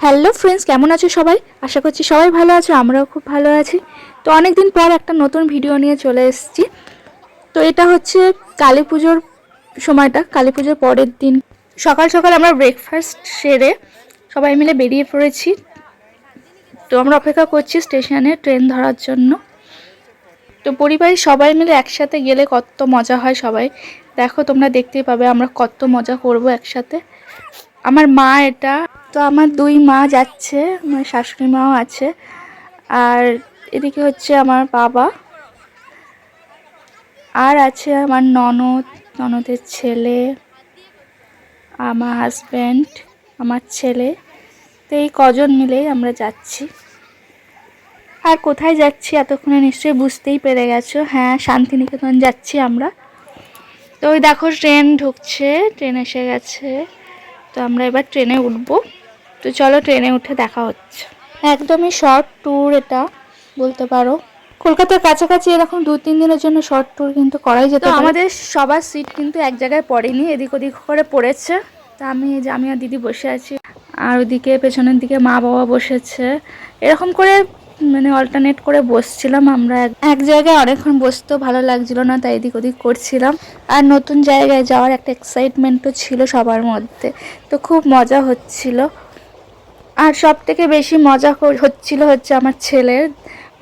Hello friends কেমন আছো সবাই? আশা করছি সবাই ভালো আছো, আমরাও খুব ভালো আছি। তো অনেক দিন পর একটা নতুন ভিডিও নিয়ে চলে এসেছি। তো এটা হচ্ছে কালী পুজোর সময়টা, কালী পুজোর পরের দিন। সকাল সকাল আমরা ব্রেকফাস্ট সেরে সবাই মিলে বেরিয়ে পড়েছি। তো আমরা অপেক্ষা করছি স্টেশনে ট্রেন ধরার জন্য। তো পরিবারের সবাই মিলে একসাথে গেলে কত মজা হয় সবাই। দেখো তোমরা দেখতেই পাবে আমরা কত মজা করব একসাথে। আমার মা এটা তো আমার দুই মা যাচ্ছে, আমার শাশুড়ি মাও আছে। আর এদিকে হচ্ছে আমার বাবা। আর আছে আমার ননদ, ননদের ছেলে, আমার হাজব্যান্ড আমার ছেলে। তো এই কজন মিলেই আমরা যাচ্ছি। আর কোথায় যাচ্ছি এতক্ষণে নিশ্চয়ই বুঝতেই পেরে গেছো। হ্যাঁ শান্তিনিকেতন যাচ্ছি আমরা। তো ওই দেখো, ট্রেন ঢুকছে, ট্রেন এসে গেছে। তো আমরা এবার ট্রেনে উঠবো। তো চলো ট্রেনে উঠে দেখা হচ্ছে। একদমই শর্ট ট্যুর এটা বলতে পারো। কলকাতার কাছাকাছি এরকম দু তিন দিনের জন্য শর্ট ট্যুর কিন্তু করাই যেত আমাদের সবার সিট কিন্তু এক জায়গায় পড়েনি এদিক ওদিক করে পড়েছে। তা আমি আমি আর দিদি বসে আছি। আর ওদিকে পেছনের দিকে মা বাবা বসেছে। এরকম করে মানে অল্টারনেট করে বসছিলাম আমরা। এক- এক জায়গায় অনেকক্ষণ বসতেও ভালো লাগছিল না তাই এদিক ওদিক করছিলাম। আর নতুন জায়গায় যাওয়ার একটা এক্সাইটমেন্টও ছিল সবার মধ্যে। তো খুব মজা হচ্ছিল। আর সব থেকে বেশি মজা হচ্ছিল হচ্ছে আমার ছেলের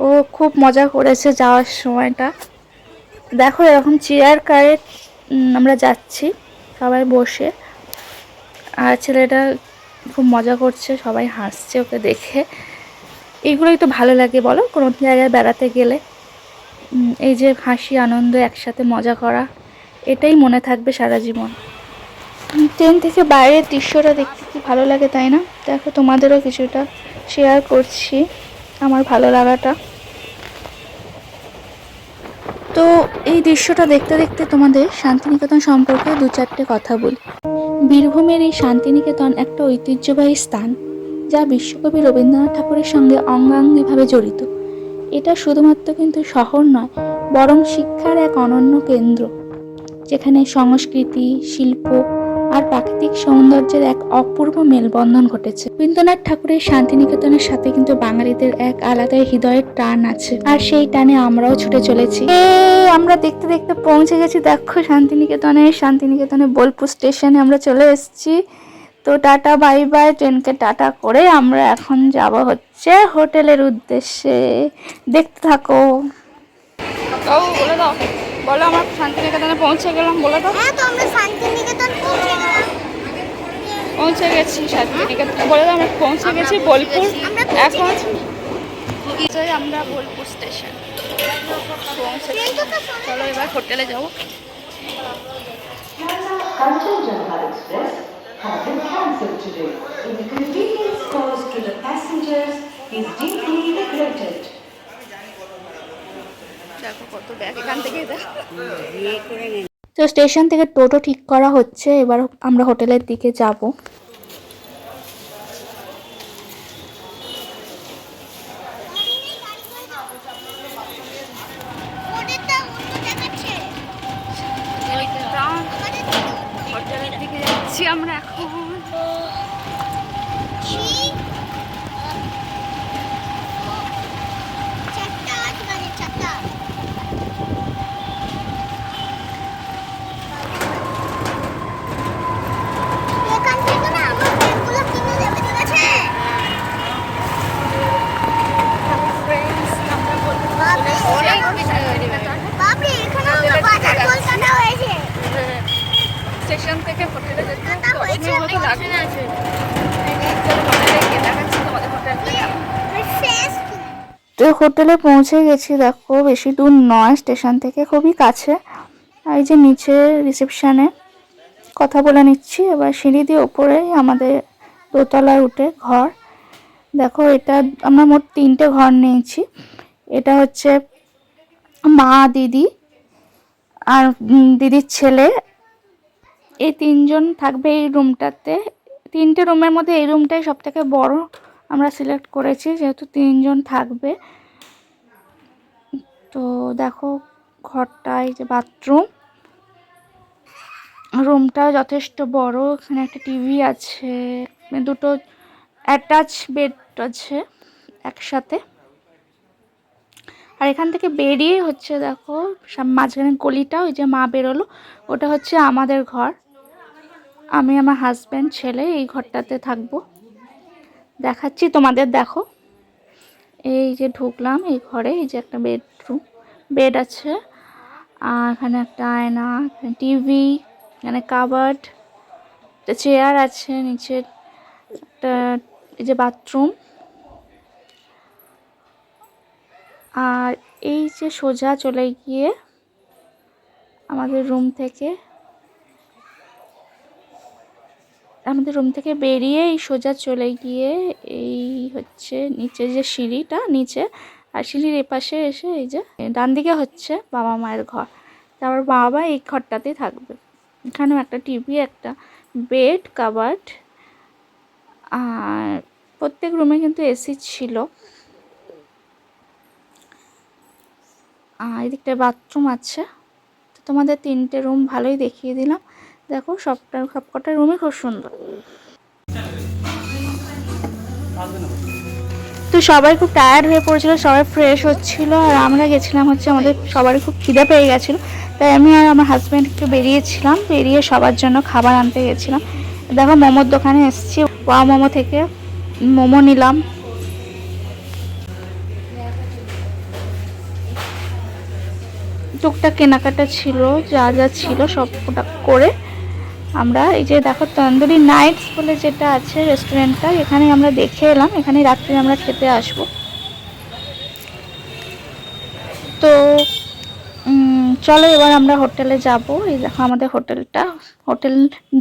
ও খুব মজা করেছে যাওয়ার সময়টা। দেখো এরকম চেয়ার কারে আমরা যাচ্ছি সবাই বসে। আর ছেলেটা খুব মজা করছে, সবাই হাসছে ওকে দেখে। এইগুলোই তো ভালো লাগে বলো, কোনো জায়গায় বেড়াতে গেলে। এই যে হাসি আনন্দ একসাথে মজা করা, এটাই মনে থাকবে সারা জীবন। ট্রেন থেকে বাইরের দৃশ্যটা দেখতে কি ভালো লাগে তাই না? দেখো, তোমাদেরও কিছুটা শেয়ার করছি আমার ভালো লাগাটা। তো এই দৃশ্যটা দেখতে দেখতে তোমাদের শান্তিনিকেতন সম্পর্কে দু চারটে কথা বলি। বীরভূমের এই শান্তিনিকেতন একটা ঐতিহ্যবাহী স্থান, যা বিশ্বকবি রবীন্দ্রনাথ ঠাকুরের সঙ্গে অঙ্গাঙ্গিভাবে জড়িত। এটা শুধুমাত্র কিন্তু শহর নয়, বরং শিক্ষার এক অনন্য কেন্দ্র, যেখানে সংস্কৃতি, শিল্প আর প্রাকৃতিক সৌন্দর্যের এক অপূর্ব মেলবন্ধন ঘটেছে। রবীন্দ্রনাথ ঠাকুরের শান্তিনিকেতনের সাথে কিন্তু বাঙালিদের এক আলাদা হৃদয়ের টান আছে। আর সেই টানে আমরাও ছুটে চলেছি। এই আমরা দেখতে দেখতে পৌঁছে গেছি দেখো শান্তিনিকেতনে শান্তিনিকেতনে বোলপুর স্টেশনে আমরা চলে এসেছি। তো টাটা বাই বাই ট্রেনকে টাটা করে আমরা এখন যাব হচ্ছে হোটেলের উদ্দেশ্যে। দেখতে থাকো। বলে দাও। বলো আমার শান্তিনিকেতনে পৌঁছে গেলাম বলে দাও হ্যাঁ তো আমরা শান্তিনিকেতন পৌঁছে গেলাম। পৌঁছে গেছি শান্তিনিকেতন বলে দাও আমরা পৌঁছে গেছি বোলপুর। এখন আমরা বোলপুর স্টেশন। পৌঁছে ট্রেনটা তো চলো এবার হোটেলে যাব। Kanchanjunga Express has been cancelled today. Inconvenience caused to the passengers is deeply regretted. তো স্টেশন থেকে টোটো ঠিক করা হচ্ছে এবার আমরা হোটেলের দিকে যাব ওদেরটা অন্য দেখাচ্ছে আমাদের হোটেলের দিকে যাচ্ছি আমরা এখন কি চারটা আট বাজে চারটা এখান থেকে না আমার ব্যাগগুলো কিনে দেবে ঠিক আছে বাপরে এখানে আমরা বাজার কলকাতা হয়েছে স্টেশন থেকে হোটেলে যেতে কলকাতা হয়েছে মতো লাগবে দেখাচ্ছি তোমাদের হোটেলটা শেষ তো হোটেলে পৌঁছে গেছি, দেখো, বেশি দূর নয়, স্টেশন থেকে খুবই কাছে। এই যে নিচে রিসেপশানে কথা বলে নিচ্ছি, এবার সিঁড়ি দিয়ে ওপরেই আমাদের দোতলায় উঠে ঘর। দেখো, এটা আমরা মোট তিনটে ঘর নিয়েছি। এটা হচ্ছে মা, দিদি আর দিদির ছেলে। এই তিনজন থাকবে এই রুমটাতে। তিনটে রুমের মধ্যে এই রুমটাই সব থেকে বড় আমরা সিলেক্ট করেছি, যেহেতু তিনজন থাকবে। তো দেখো ঘরটা, এই যে বাথরুম রুমটা যথেষ্ট বড়, এখানে একটা টিভি আছে দুটো অ্যাটাচ বেড আছে একসাথে। আর এখান থেকে বেরিয়ে হচ্ছে দেখো মাঝখানে গলিটা, ওই যে মা বেরোলো, ওটা হচ্ছে আমাদের ঘর। আমি, আমার হাজব্যান্ড ছেলে, এই ঘরটাতে থাকব। দেখাচ্ছি তোমাদের, দেখো। এই যে ঢুকলাম, এই ঘরে, এই যে একটা বেডরুম বেড আছে। আর এখানে একটা আয়না টিভি, এখানে কাবার্ড, একটা চেয়ার আছে, নিচে একটা এই যে বাথরুম। আর এই যে সোজা চলে গিয়ে আমাদের রুম থেকে, আমাদের রুম থেকে বেরিয়ে এই সোজা চলে গিয়ে এই হচ্ছে নিচে যে সিঁড়িটা, নিচে আর সিঁড়ির এপাশে এসে এই যে ডান দিকে হচ্ছে বাবা মায়ের ঘর। তারপর বাবা এই ঘরটাতেই থাকবে। এখানেও একটা টিভি একটা বেড কাবার্ড আর প্রত্যেক রুমে কিন্তু এসি ছিল। আর এদিকটা বাথরুম আছে। তো তোমাদের তিনটে রুম ভালোই দেখিয়ে দিলাম। দেখো সবটা, সবকটা রুমই খুব সুন্দর। তো সবাই খুব টায়ার্ড হয়ে পড়েছিল, সবাই ফ্রেশ হচ্ছিল, আর আমরা গেছিলাম হচ্ছে আমাদের সবারই খুব খিদে পেয়ে গেছিল। তাই আমি আর আমার হাজব্যান্ড একটু বেরিয়েছিলাম, বেরিয়ে সবার জন্য খাবার আনতে গেছিলাম। দেখো মোমোর দোকানে এসেছি ওয়া মোমো থেকে মোমো নিলাম। টুকটাক কেনাকাটা ছিল, যা যা ছিল সব করে আমরা এই যে দেখো তন্দুরি নাইটস বলে যেটা আছে রেস্টুরেন্টটা এখানে আমরা দেখে এলাম, এখানে রাত্রে আমরা খেতে আসব। তো চলো এবার আমরা হোটেলে যাব। এই দেখো আমাদের হোটেলটা, হোটেল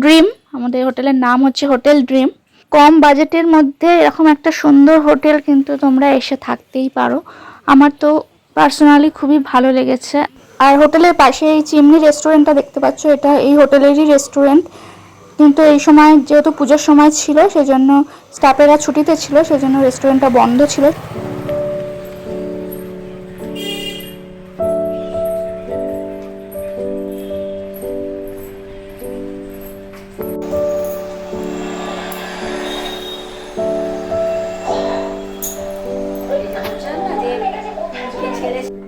ড্রিম, আমাদের হোটেলের নাম হচ্ছে হোটেল ড্রিম। কম বাজেটের মধ্যে এরকম একটা সুন্দর হোটেল কিন্তু তোমরা এসে থাকতেই পারো। আমার তো পার্সোনালি খুবই ভালো লেগেছে। আর হোটেলের পাশে এই চিমনি রেস্টুরেন্টটা দেখতে পাচ্ছ, এটা এই হোটেলেরই রেস্টুরেন্ট। কিন্তু এই সময় যেহেতু পুজোর সময় ছিল, সেজন্য স্টাফেরা ছুটিতে ছিল, সেজন্য রেস্টুরেন্টটা বন্ধ ছিল।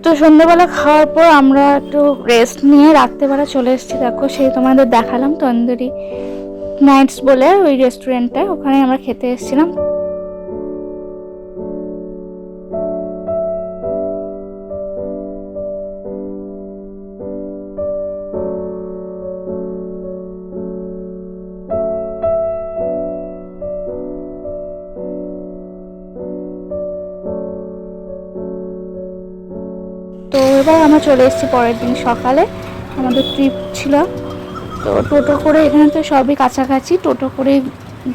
তো সন্ধ্যেবেলা খাওয়ার পর আমরা একটু রেস্ট নিয়ে রাত্রেবেলা চলে এসেছি। দেখো, সেই তোমাদের দেখালাম তন্দুরি নাইটস বলে ওই রেস্টুরেন্টটায় ওখানে আমরা খেতে এসেছিলাম। তো এবার আমরা চলে এসেছি পরের দিন সকালে। আমাদের ট্রিপ ছিল। তো টোটো করে এখানে তো সবই কাছাকাছি। টোটো করে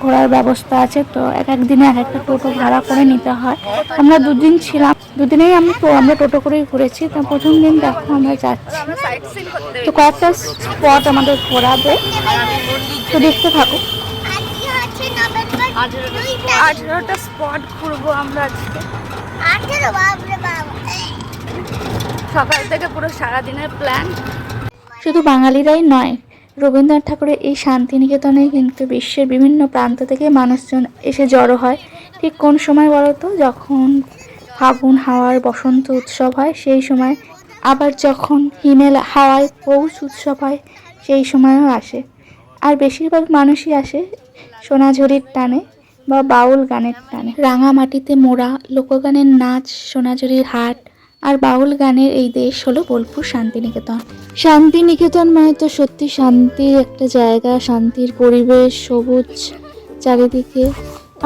ঘোরার ব্যবস্থা আছে। তো এক এক দিনে এক একটা টোটো ভাড়া করে নিতে হয়। আমরা দুদিন ছিলাম। দুদিনেই আমি তো আমরা টোটো করেই ঘুরেছি। তো প্রথম দিন দেখো আমরা যাচ্ছি। তো কয়েকটা স্পট আমাদের ঘোরাবে। তো দেখতে থাকো। আঠেরোটা স্পট ঘুরবো আমরা আজকে। আঠেরো বাবা সকাল থেকে পুরো সারাদিনের প্ল্যান শুধু বাঙালিরাই নয়, রবীন্দ্রনাথ ঠাকুরের এই শান্তিনিকেতনে কিন্তু বিশ্বের বিভিন্ন প্রান্ত থেকে মানুষজন এসে জড়ো হয়। ঠিক কোন সময় বলো তো? যখন ফাগুন হাওয়ার বসন্ত উৎসব হয়, সেই সময়। আবার যখন হিমেল হাওয়ায় পৌষ উৎসব হয়, সেই সময়ও আসে। আর বেশিরভাগ মানুষই আসে সোনাঝুরির টানে বা বাউল গানের টানে। রাঙামাটিতে মোড়া লোকগানের নাচ, সোনাঝুরির হাট আর বাউল গানের এই দেশ হলো বোলপুর শান্তিনিকেতন। শান্তিনিকেতন মানে তো সত্যি শান্তির একটা জায়গা, শান্তির পরিবেশ, সবুজ চারিদিকে।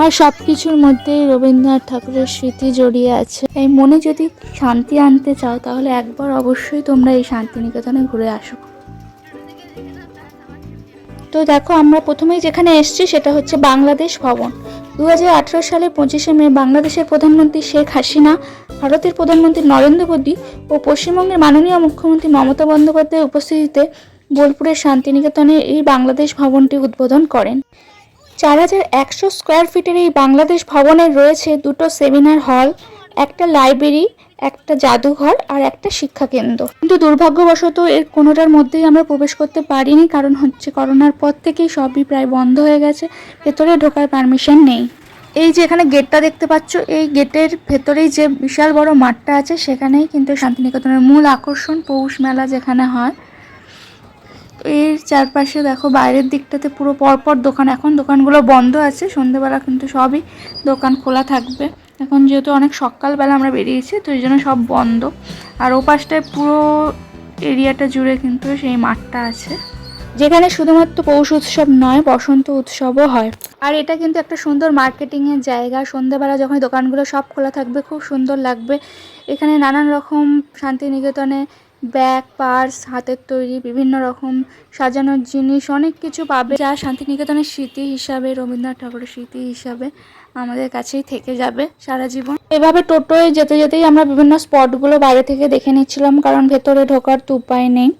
আর সব কিছুর মধ্যেই রবীন্দ্রনাথ ঠাকুরের স্মৃতি জড়িয়ে আছে। এই মনে যদি শান্তি আনতে চাও, তাহলে একবার অবশ্যই তোমরা এই শান্তিনিকেতনে ঘুরে আসো। তো দেখো, আমরা প্রথমেই যেখানে এসেছি, সেটা হচ্ছে বাংলাদেশ ভবন। দু সালে পঁচিশে মে বাংলাদেশের প্রধানমন্ত্রী শেখ হাসিনা, ভারতের প্রধানমন্ত্রী নরেন্দ্র মোদী ও পশ্চিমবঙ্গের মাননীয় মুখ্যমন্ত্রী মমতা বন্দ্যোপাধ্যায়ের উপস্থিতিতে বোলপুরের শান্তিনিকেতনে এই বাংলাদেশ ভবনটি উদ্বোধন করেন। চার হাজার একশো স্কোয়ার ফিটের এই বাংলাদেশ ভবনের রয়েছে দুটো সেমিনার হল, একটা লাইব্রেরি একটা জাদুঘর আর একটা শিক্ষা কেন্দ্র কিন্তু দুর্ভাগ্যবশত এর কোনোটার মধ্যেই আমরা প্রবেশ করতে পারিনি, কারণ হচ্ছে করোনার পর থেকেই সবই প্রায় বন্ধ হয়ে গেছে, ভেতরে ঢোকার পারমিশন নেই। এই যে এখানে গেটটা দেখতে পাচ্ছ, এই গেটের ভেতরেই যে বিশাল বড় মাঠটা আছে, সেখানেই কিন্তু শান্তিনিকেতনের মূল আকর্ষণ পৌষ মেলা যেখানে হয়। এর চারপাশে দেখো বাইরের দিকটাতে পুরো পরপর দোকান, এখন দোকানগুলো বন্ধ আছে, সন্ধেবেলা কিন্তু সবই দোকান খোলা থাকবে। এখন যেহেতু অনেক সকালবেলা আমরা বেরিয়েছি, তো এই জন্য সব বন্ধ। আর ও পাশটায় পুরো এরিয়াটা জুড়ে কিন্তু সেই মাঠটা আছে। যেখানে শুধুমাত্র পৌষ উৎসব নয়, বসন্ত উৎসবও হয়। আর এটা কিন্তু একটা সুন্দর মার্কেটিংয়ের জায়গা। সন্ধ্যেবেলা যখন দোকানগুলো সব খোলা থাকবে, খুব সুন্দর লাগবে। এখানে নানান রকম শান্তিনিকেতনে ব্যাগ, পার্স, হাতের তৈরি, বিভিন্ন রকম সাজানোর জিনিস, অনেক কিছু পাবে। যা শান্তিনিকেতনের স্মৃতি হিসাবে, রবীন্দ্রনাথ ঠাকুরের স্মৃতি হিসাবে। আমাদের কাছেই থেকে যাবে সারা জীবন। এভাবে টোটোয় যেতে যেতেই আমরা বিভিন্ন স্পটগুলো বাইরে থেকে দেখে নিচ্ছিলাম, কারণ ভেতরে ঢোকার তো উপায় নেই।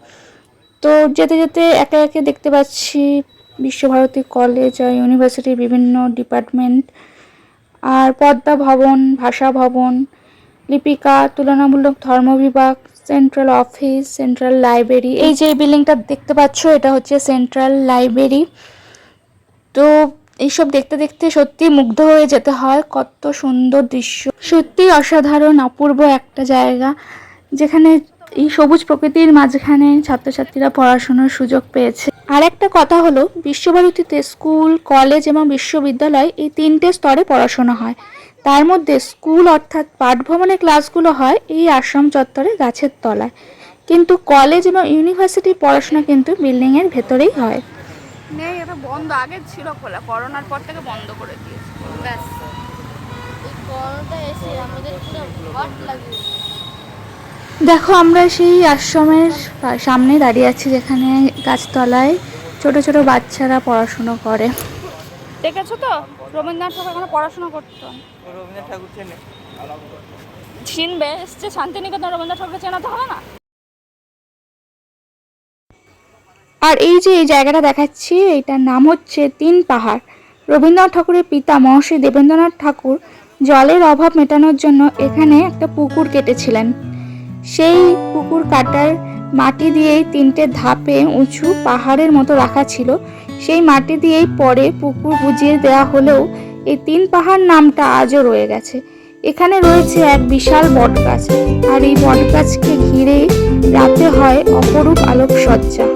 তো যেতে যেতে একে একে দেখতে পাচ্ছি বিশ্বভারতী কলেজ আর ইউনিভার্সিটির বিভিন্ন ডিপার্টমেন্ট। আর পদ্মা ভবন, ভাষা ভবন, লিপিকা, তুলনামূলক ধর্ম বিভাগ, সেন্ট্রাল অফিস, সেন্ট্রাল লাইব্রেরি। এই যে বিল্ডিংটা দেখতে পাচ্ছ, এটা হচ্ছে সেন্ট্রাল লাইব্রেরি। তো এইসব দেখতে দেখতে সত্যি মুগ্ধ হয়ে যেতে হয়। কত সুন্দর দৃশ্য। সত্যি অসাধারণ, অপূর্ব একটা জায়গা যেখানে এই সবুজ প্রকৃতির মাঝখানে ছাত্রছাত্রীরা পড়াশোনার সুযোগ পেয়েছে। আর একটা কথা হলো, বিশ্বভারতীতে স্কুল, কলেজ এবং বিশ্ববিদ্যালয় এই তিনটে স্তরে পড়াশোনা হয়। তার মধ্যে স্কুল অর্থাৎ পাঠভবনের ক্লাসগুলো হয় এই আশ্রম চত্বরে গাছের তলায়। কিন্তু কলেজ এবং ইউনিভার্সিটির পড়াশোনা কিন্তু বিল্ডিংয়ের ভেতরেই হয়। নেই এটা বন্ধ। আগে ছিল খোলা করোনার পর থেকে বন্ধ করে দিয়েছে। ব্যাস। এই করোনাটা এসে আমাদের পুরো হট লাগিয়ে দেখো আমরা সেই আশ্রমের সামনে দাঁড়িয়ে আছি যেখানে গাছতলায় ছোট ছোট বাচ্চারা পড়াশুনো করে। দেখেছ তো? রবীন্দ্রনাথ ঠাকুর এখানে পড়াশোনা করতো। রবীন্দ্রনাথ ঠাকুর চেনে। চিনবে? এসছে শান্তিনিকেতন রবীন্দ্রনাথ ঠাকুরকে চেনাতে হবে না? আর এই যে এই জায়গাটা দেখাচ্ছি এটার নাম হচ্ছে তিন পাহাড়। রবীন্দ্রনাথ ঠাকুরের পিতা মহর্ষি দেবেন্দ্রনাথ ঠাকুর জলের অভাব মেটানোর জন্য এখানে একটা পুকুর কেটেছিলেন। সেই পুকুর কাটার মাটি দিয়েই তিনটে ধাপে উঁচু পাহাড়ের মতো রাখা ছিল। সেই মাটি দিয়েই পরে পুকুর বুঝিয়ে দেওয়া হলেও এই তিন পাহাড় নামটা আজও রয়ে গেছে। এখানে রয়েছে এক বিশাল বটগাছ। আর এই বটগাছকে ঘিরে রাতে হয় অপরূপ আলোকসজ্জা।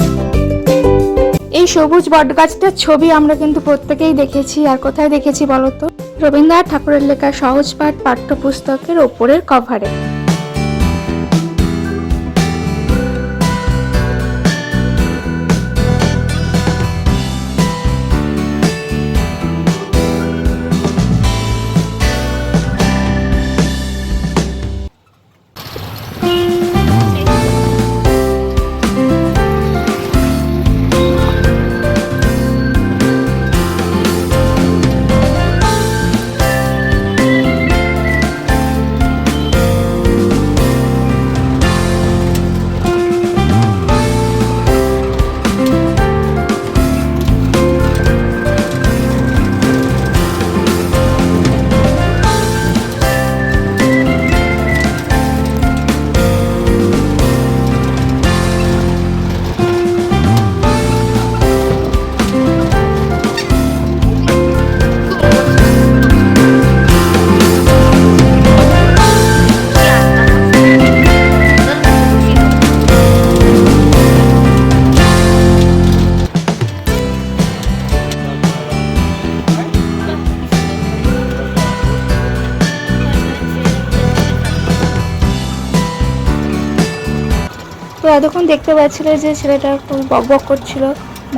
এই সবুজ বটগাছটার ছবি আমরা কিন্তু প্রত্যেকেই দেখেছি। আর কোথায় দেখেছি বলতো রবীন্দ্রনাথ ঠাকুরের লেখা সহজ পাঠ পাঠ্যপুস্তকের ওপরের কভারে এতক্ষণ দেখতে পাচ্ছিলে যে ছেলেটা খুব বক বক করছিল,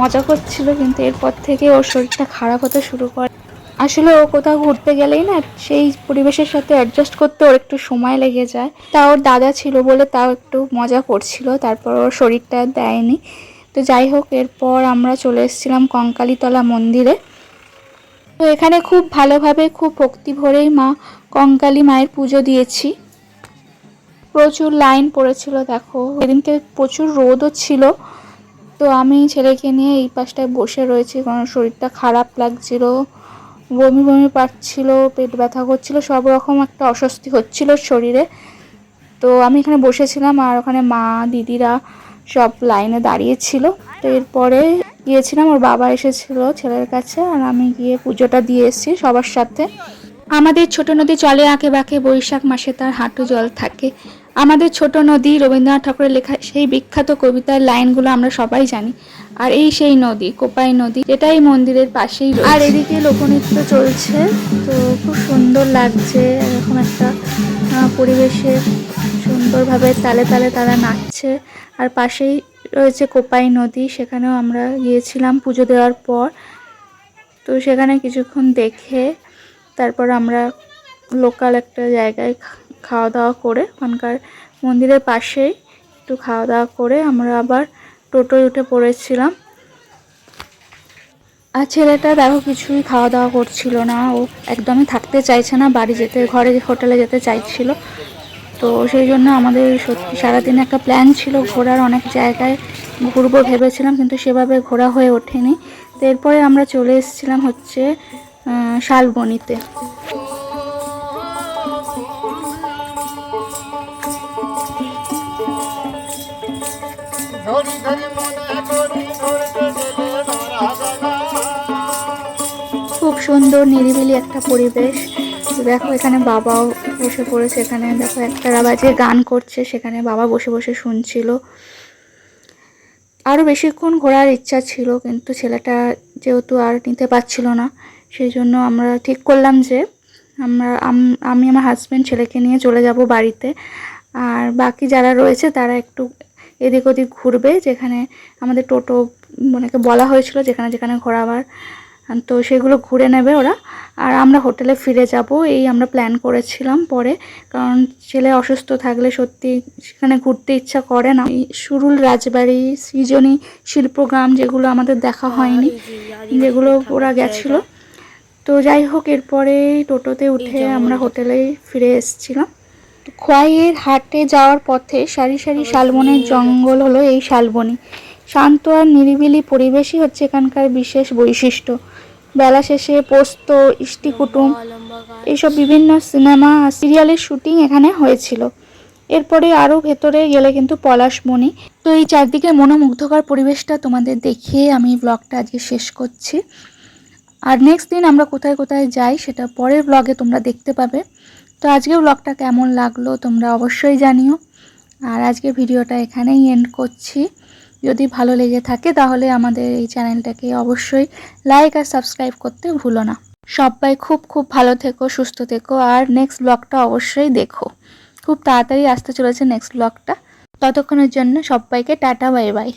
মজা করছিল, কিন্তু এরপর থেকে ওর শরীরটা খারাপ হতে শুরু করে। আসলে ও কোথাও ঘুরতে গেলেই না সেই পরিবেশের সাথে অ্যাডজাস্ট করতে ওর একটু সময় লেগে যায়। তা ওর দাদা ছিল বলে তাও একটু মজা করছিল, তারপর ওর শরীরটা দেয়নি। তো যাই হোক, এরপর আমরা চলে এসেছিলাম কঙ্কালীতলা মন্দিরে। তো এখানে খুব ভালোভাবে, খুব ভক্তি ভরেই মা কঙ্কালী মায়ের পুজো দিয়েছি। প্রচুর লাইন পড়েছিল, দেখো। এদিনকে প্রচুর রোদও ছিল। তো আমি ছেলেকে নিয়ে এই পাশটায় বসে রয়েছি, কারণ শরীরটা খারাপ লাগছিল। বমি বমি পাচ্ছিল, পেট ব্যথা করছিল, সব রকম একটা অস্বস্তি হচ্ছিল শরীরে। তো আমি এখানে বসেছিলাম আর ওখানে মা, দিদিরা সব লাইনে দাঁড়িয়েছিল। তো এরপরে গিয়েছিলাম, ওর বাবা এসেছিল ছেলের কাছে আর আমি গিয়ে পুজোটা দিয়ে এসেছি সবার সাথে। আমাদের ছোট নদী চলে আঁকে বাঁকে, বৈশাখ মাসে তার হাঁটু জল থাকে। আমাদের ছোট নদী, রবীন্দ্রনাথ ঠাকুরের লেখা সেই বিখ্যাত কবিতার লাইনগুলো আমরা সবাই জানি। আর এই সেই নদী, কোপাই নদী এটাই মন্দিরের পাশেই আর এদিকে লোকনৃত্য চলছে, তো খুব সুন্দর লাগছে এরকম একটা পরিবেশে সুন্দরভাবে তালে তালে তারা নাচছে। আর পাশেই রয়েছে কোপাই নদী, সেখানেও আমরা গিয়েছিলাম পুজো দেওয়ার পর। তো সেখানে কিছুক্ষণ দেখে তারপর আমরা লোকাল একটা জায়গায় খাওয়া দাওয়া করে ওখানকার মন্দিরের পাশেই একটু খাওয়া দাওয়া করে আমরা আবার টোটোয় উঠে পড়েছিলাম। আর ছেলেটা দেখো কিছুই খাওয়া দাওয়া করছিল না, ও একদমই থাকতে চাইছে না, বাড়ি যেতে, ঘরে হোটেলে যেতে চাইছিল। তো সেই জন্য আমাদের সত্যি সারাদিন একটা প্ল্যান ছিল ঘোরার, অনেক জায়গায় ঘুরবো ভেবেছিলাম, কিন্তু সেভাবে ঘোরা হয়ে ওঠেনি। তো এরপরে আমরা চলে এসেছিলাম হচ্ছে শালবনিতে। ধরি ধরি মনে করি ধরতে গেলে ধরা যাবে খুব সুন্দর নিরিবিলি একটা পরিবেশ। দেখো এখানে বাবাও বসে পড়েছে এখানে দেখো একটা বাজে গান করছে সেখানে বাবা বসে বসে শুনছিল। আরও বেশিক্ষণ ঘোরার ইচ্ছা ছিল কিন্তু ছেলেটা যেহেতু আর নিতে পারছিল না সেই জন্য আমরা ঠিক করলাম যে আমরা আমি আমার হাজব্যান্ড ছেলেকে নিয়ে চলে যাব বাড়িতে। আর বাকি যারা রয়েছে তারা একটু এদিক ওদিক ঘুরবে যেখানে আমাদের টোটো মানে বলা হয়েছিল যেখানে যেখানে ঘোরাবার। তো সেগুলো ঘুরে নেবে ওরা। আর আমরা হোটেলে ফিরে যাব এই আমরা প্ল্যান করেছিলাম পরে। কারণ ছেলে অসুস্থ থাকলে সত্যি সেখানে ঘুরতে ইচ্ছা করে না। সুরুল রাজবাড়ি সৃজনী শিল্পগ্রাম যেগুলো আমাদের দেখা হয়নি যেগুলো ওরা গেছিল। তো যাই হোক এরপরে টোটোতে উঠে আমরা হোটেলে ফিরে এসেছিলাম। খোয়াইয়ের হাটে যাওয়ার পথে সারি সারি শালবনের জঙ্গল হলো এই শালবনি। শান্ত আর নিরিবিলি পরিবেশই হচ্ছে এখানকার বিশেষ বৈশিষ্ট্য। বেলা শেষে পোস্ত ইষ্টি কুটুম এইসব বিভিন্ন সিনেমা সিরিয়ালের শুটিং এখানে হয়েছিল। এরপরে আরও ভেতরে গেলে কিন্তু পলাশমণি। তো এই চারদিকে মনোমুগ্ধকর পরিবেশটা তোমাদের দেখিয়ে আমি ব্লগটা আজকে শেষ করছি। আর নেক্সট দিন আমরা কোথায় কোথায় যাই সেটা পরের ব্লগে তোমরা দেখতে পাবে। তো আজকে ব্লগটা কেমন লাগল তোমরা অবশ্যই জানিও। আর আজকে ভিডিওটা এখানেই এন্ড করছি। যদি ভালো লেগে থাকে তাহলে আমাদের এই চ্যানেলটাকে অবশ্যই লাইক আর সাবস্ক্রাইব করতে ভুলো না। সবাই খুব খুব ভালো থেকো, সুস্থ থেকো আর নেক্সট ব্লগটা অবশ্যই দেখো। খুব তাড়াতাড়ি আসতে চলেছে নেক্সট ব্লগটা ততক্ষণের জন্য সবাইকে টাটা বাই বাই